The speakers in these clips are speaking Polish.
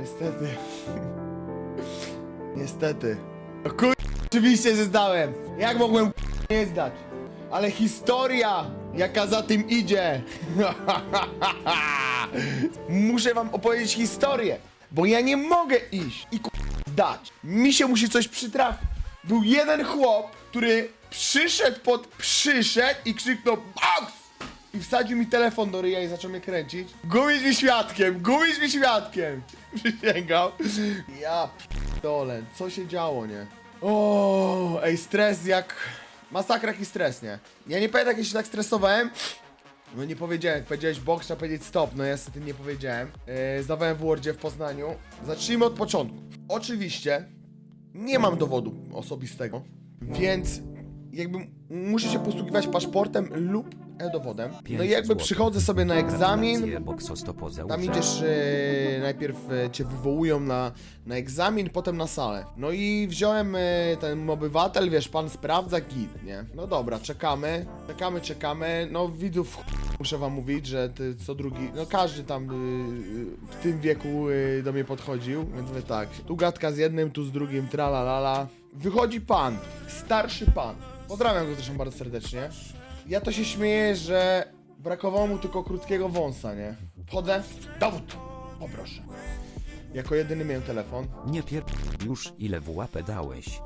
Niestety. Niestety. No kur... Oczywiście, że zdałem. Jak mogłem nie zdać? Ale historia, jaka za tym idzie. Muszę wam opowiedzieć historię, bo ja nie mogę iść i kur... dać. Mi się musi coś przytrafić. Był jeden chłop, który przyszedł pod... przyszedł i krzyknął BOX! I wsadził mi telefon do ryja i zaczął mnie kręcić. Gumić mi świadkiem, gumić mi świadkiem. Przysięgał. Ja dole, co się działo, nie? O, ej, stres jak... Masakra i stres, nie? Ja nie pamiętam, jak się tak stresowałem. No nie powiedziałem, powiedziałeś box, trzeba powiedzieć stop, no ja niestety nie powiedziałem. Yy, zdawałem w Wordzie w Poznaniu. Zacznijmy od początku. Oczywiście nie mam dowodu osobistego, więc jakby muszę się posługiwać paszportem lub e-dowodem. No i 500 jakby przychodzę sobie na egzamin, tam idziesz, e, najpierw e, cię wywołują na, na egzamin, potem na salę. No i wziąłem e, ten obywatel, wiesz, pan sprawdza git, nie? No dobra, czekamy, czekamy, czekamy. No widzów ch- muszę wam mówić, że ty, co drugi, no każdy tam y, y, w tym wieku y, do mnie podchodził, więc mówię tak, tu gadka z jednym, tu z drugim, tralalala. Wychodzi pan, starszy pan. Pozdrawiam go zresztą bardzo serdecznie. Ja to się śmieję, że brakowało mu tylko krótkiego wąsa, nie? Wchodzę, dowód, poproszę. Jako jedyny miałem telefon. Nie pier... już ile w łapę dałeś.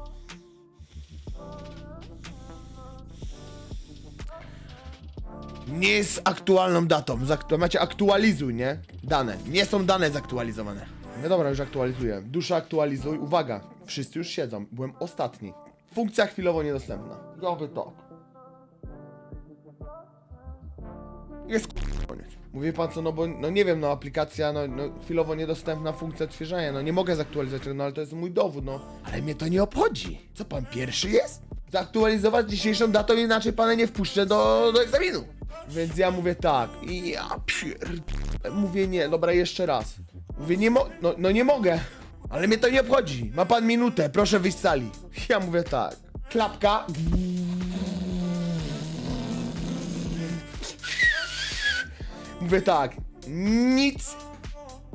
Nie jest aktualną datą. Macie aktualizuj, nie? Dane. Nie są dane zaktualizowane. No dobra, już aktualizuję. Dusza aktualizuj. Uwaga, wszyscy już siedzą. Byłem ostatni. Funkcja chwilowo niedostępna. Ja mówię Jest koniec. Mówię pan co, no bo no nie wiem, no aplikacja, no, no chwilowo niedostępna funkcja odświeżania, no nie mogę zaktualizować no ale to jest mój dowód, no. Ale mnie to nie obchodzi. Co pan pierwszy jest? Zaktualizować dzisiejszą datą, inaczej pana nie wpuszczę do, do egzaminu. Więc ja mówię tak, i ja. Mówię nie, dobra, jeszcze raz. Mówię nie mo... No, no nie mogę. Ale mnie to nie obchodzi. Ma pan minutę, proszę wyjść z sali. Ja mówię tak. Klapka. Mówię tak, nic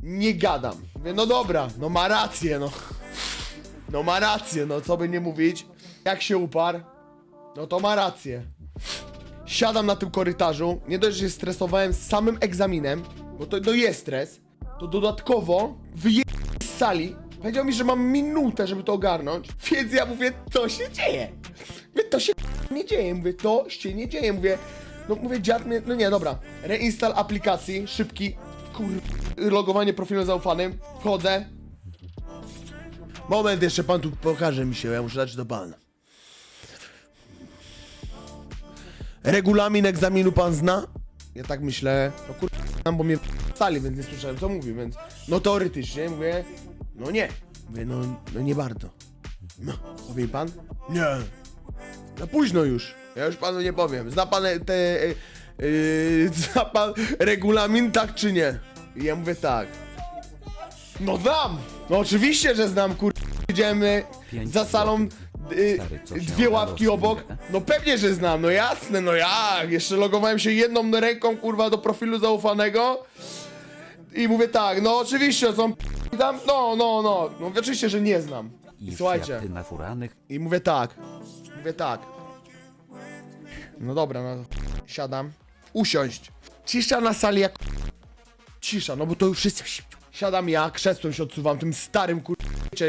nie gadam. Mówię, no dobra, no ma rację, no. No ma rację, no co by nie mówić. Jak się uparł, no to ma rację. Siadam na tym korytarzu, nie dość, że się stresowałem z samym egzaminem, bo to, to jest stres, to dodatkowo wyje z sali. Powiedział mi, że mam minutę, żeby to ogarnąć, więc ja mówię, to się dzieje. Mówię, to się nie dzieje, mówię, to się nie dzieje, mówię, no mówię, dziad mnie, no nie, dobra, reinstall aplikacji, szybki, kur... logowanie profilem zaufanym, wchodzę. Moment, jeszcze pan tu pokaże mi się, ja muszę dać do pana. Regulamin egzaminu pan zna? Ja tak myślę, no kur... bo mnie sali, więc nie słyszałem co mówi, więc no teoretycznie mówię, no nie. Mówię, no, no nie bardzo. No, powie pan? Nie. Za późno już. Ja już panu nie powiem. Zna pan te... e, zna pan regulamin, tak czy nie? I ja mówię tak. No znam! No oczywiście, że znam, kur... Idziemy Pięć za salą y, Stary, co się dwie udało ławki z obok. No pewnie, że znam, no jasne, no jak? Jeszcze logowałem się jedną ręką, kurwa, do profilu zaufanego. I mówię tak, no oczywiście, są p- tam, no, no, no. No oczywiście, że nie znam. I słuchajcie, światy na furanych. i mówię tak. Mówię tak. No dobra, no siadam. Usiąść. Cisza na sali jak cisza, no bo to już wszyscy Siadam ja, krzesłem się odsuwam, tym starym kur...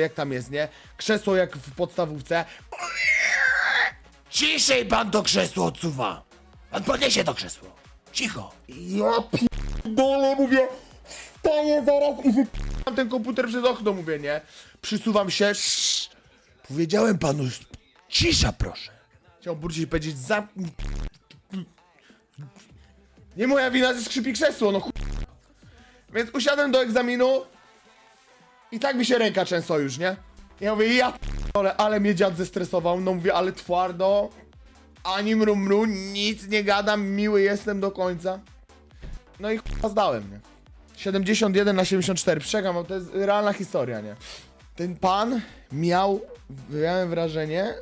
jak tam jest, nie? Krzesło jak w podstawówce. Ciszej pan to krzesło odsuwa! Pan podniesie to krzesło! Cicho! Ja pierdolę, mówię, wstaję zaraz i wypam ten komputer przez okno, mówię, nie? Przysuwam się, Sz. Powiedziałem panu, cisza proszę. Chciał burczyć i powiedzieć, za... Nie moja wina, że skrzypi krzesło, no ch... Więc usiadłem do egzaminu i tak mi się ręka często już, nie? Ja mówię, ja ale, ale mnie dziad zestresował, no mówię, ale twardo, ani mru mru, nic nie gadam, miły jestem do końca. No i ch... zdałem, nie? 71 na 74, przegam, to jest realna historia, nie? Ten pan miał, miałem wrażenie,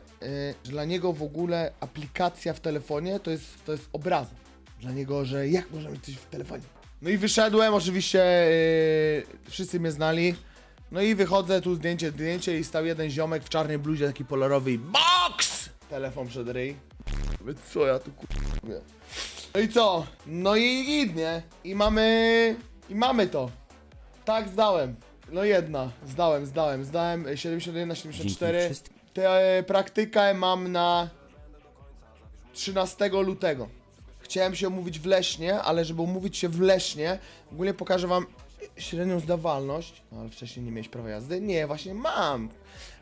że dla niego w ogóle aplikacja w telefonie to jest, to jest obrazek. Dla niego, że jak można mieć coś w telefonie? No i wyszedłem, oczywiście yy, wszyscy mnie znali. No i wychodzę, tu zdjęcie, zdjęcie i stał jeden ziomek w czarnej bluzie, taki polarowy i BOX! Telefon przed ryj. Co ja tu kurwa No i co? No i git, nie? I mamy... I mamy to. Tak, zdałem. No jedna. Zdałem, zdałem. Zdałem e, 71 na Dzięki 74. wszystkim. Tę e, praktykę mam na 13 lutego. Chciałem się umówić w Lesznie, ale żeby umówić się w Lesznie, ogólnie pokażę wam średnią zdawalność. No, ale wcześniej nie miałeś prawa jazdy? Nie, właśnie mam.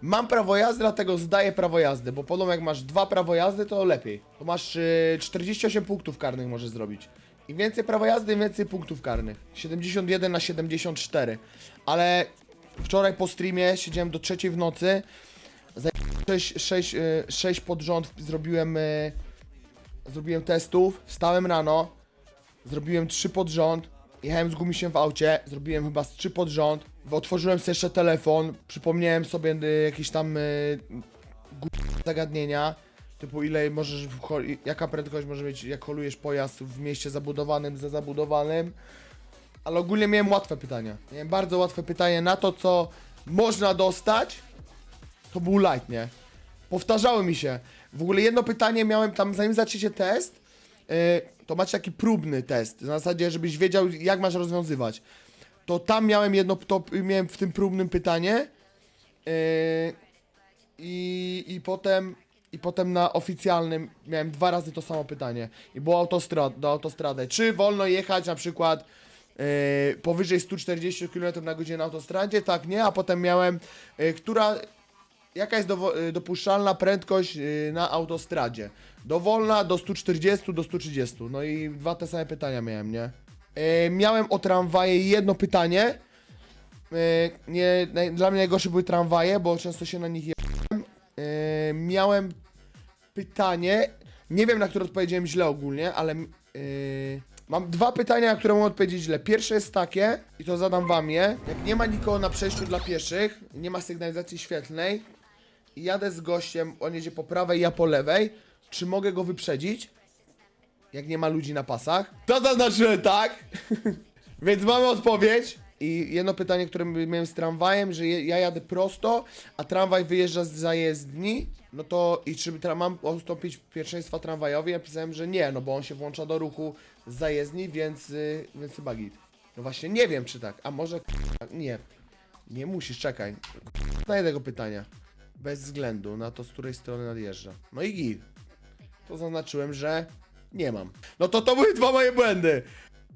Mam prawo jazdy, dlatego zdaję prawo jazdy, bo podobno jak masz dwa prawo jazdy, to lepiej. To masz y, 48 punktów karnych możesz zrobić. Im więcej prawa jazdy, więcej punktów karnych. 71 na 74. Ale wczoraj po streamie siedziałem do trzeciej w nocy. 6, 6, 6 pod rząd zrobiłem, y, zrobiłem testów, wstałem rano, zrobiłem 3 pod rząd, jechałem z gumisiem w aucie, zrobiłem chyba z 3 pod rząd, otworzyłem sobie jeszcze telefon, przypomniałem sobie y, jakieś tam y, zagadnienia, typu ile możesz, jaka prędkość może mieć, jak holujesz pojazd w mieście zabudowanym ze zabudowanym, ale ogólnie miałem łatwe pytania. Miałem bardzo łatwe pytanie na to, co można dostać, to był light, nie? Powtarzały mi się. W ogóle jedno pytanie miałem tam, zanim zaczniecie test, yy, to macie taki próbny test, na zasadzie, żebyś wiedział, jak masz rozwiązywać. To tam miałem jedno, to miałem w tym próbnym pytanie yy, i, i potem i potem na oficjalnym miałem dwa razy to samo pytanie. I było autostrad, do autostrady. Czy wolno jechać na przykład yy, powyżej 140 km na godzinę na autostradzie? Tak, nie. A potem miałem, yy, która, jaka jest dowo- yy, dopuszczalna prędkość yy, na autostradzie? Dowolna do 140 do 130. No i dwa te same pytania miałem, nie? Yy, miałem o tramwaje jedno pytanie. Yy, nie, dla mnie najgorsze były tramwaje, bo często się na nich. Yy, miałem pytanie. Nie wiem, na które odpowiedziałem źle ogólnie, ale yy, mam dwa pytania, na które mogę odpowiedzieć źle. Pierwsze jest takie, i to zadam wam je. Jak nie ma nikogo na przejściu dla pieszych, nie ma sygnalizacji świetlnej i jadę z gościem, on jedzie po prawej, ja po lewej, czy mogę go wyprzedzić? Jak nie ma ludzi na pasach? To zaznaczyłem tak. Więc mamy odpowiedź. I jedno pytanie, które miałem z tramwajem, że je, ja jadę prosto, a tramwaj wyjeżdża z zajezdni, no to i czy tra- mam ustąpić pierwszeństwa tramwajowi? Ja pisałem, że nie, no bo on się włącza do ruchu z zajezdni, więc, y, więc chyba git. No właśnie, nie wiem czy tak, a może nie. Nie musisz, czekaj. Znajdę tego pytania. Bez względu na to, z której strony nadjeżdża. No i git. To zaznaczyłem, że nie mam. No to to były dwa moje błędy.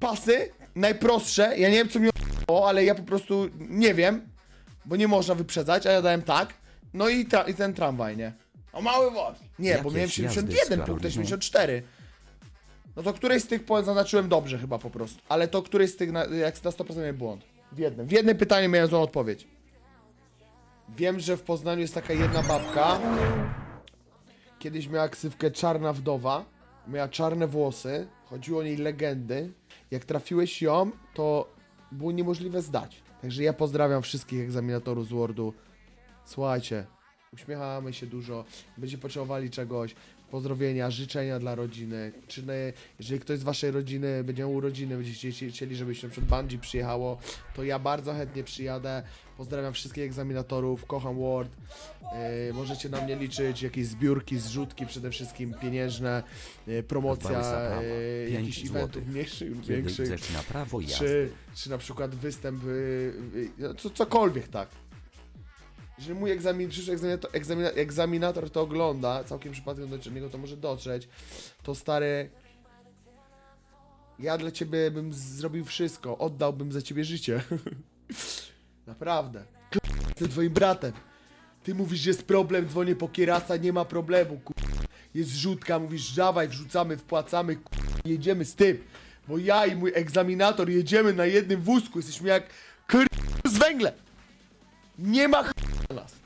Pasy, najprostsze, ja nie wiem co mi ale ja po prostu nie wiem, bo nie można wyprzedzać, a ja dałem tak. No i, tra- i ten tramwaj, nie? O mały włos. Nie, bo Jakieś miałem jazdy z 71 punkt, Karoliną. 74. No to któryś z tych po- zaznaczyłem dobrze chyba po prostu. Ale to któryś z tych, na, jak na 100% miałem błąd. W jednym. W jednym pytaniu miałem złą odpowiedź. Wiem, że w Poznaniu jest taka jedna babka. Kiedyś miała ksywkę Czarna Wdowa. Miała czarne włosy. Chodziło o niej legendy. Jak trafiłeś ją, to było niemożliwe zdać. Także ja pozdrawiam wszystkich egzaminatorów z Wordu. Słuchajcie, uśmiechamy się dużo. Będziecie potrzebowali czegoś. Pozdrowienia, życzenia dla rodziny. Czy nie, jeżeli ktoś z waszej rodziny będzie miał urodziny, będziecie chci- chcieli, żebyś na przykład Bungie przyjechało, to ja bardzo chętnie przyjadę. Pozdrawiam wszystkich egzaminatorów, kocham Word. Yy, możecie na mnie liczyć, jakieś zbiórki, zrzutki przede wszystkim pieniężne, yy, promocja yy, jakichś eventów mniejszych lub większych. na prawo jazdy? Czy, czy na przykład występ, yy, yy, co, cokolwiek tak. Jeżeli mój egzamin, przyszły egzaminator, egzamina, egzaminator to ogląda, całkiem przypadkiem do niego to może dotrzeć, to stary, ja dla ciebie bym zrobił wszystko, oddałbym za ciebie życie. Naprawdę. Jestem twoim bratem. Ty mówisz, że jest problem, dzwonię po kierasa, nie ma problemu. Jest rzutka, mówisz, dawaj, wrzucamy, wpłacamy, jedziemy z tym. Bo ja i mój egzaminator jedziemy na jednym wózku, jesteśmy jak kur... z węglem. Nie ma ch... na nas.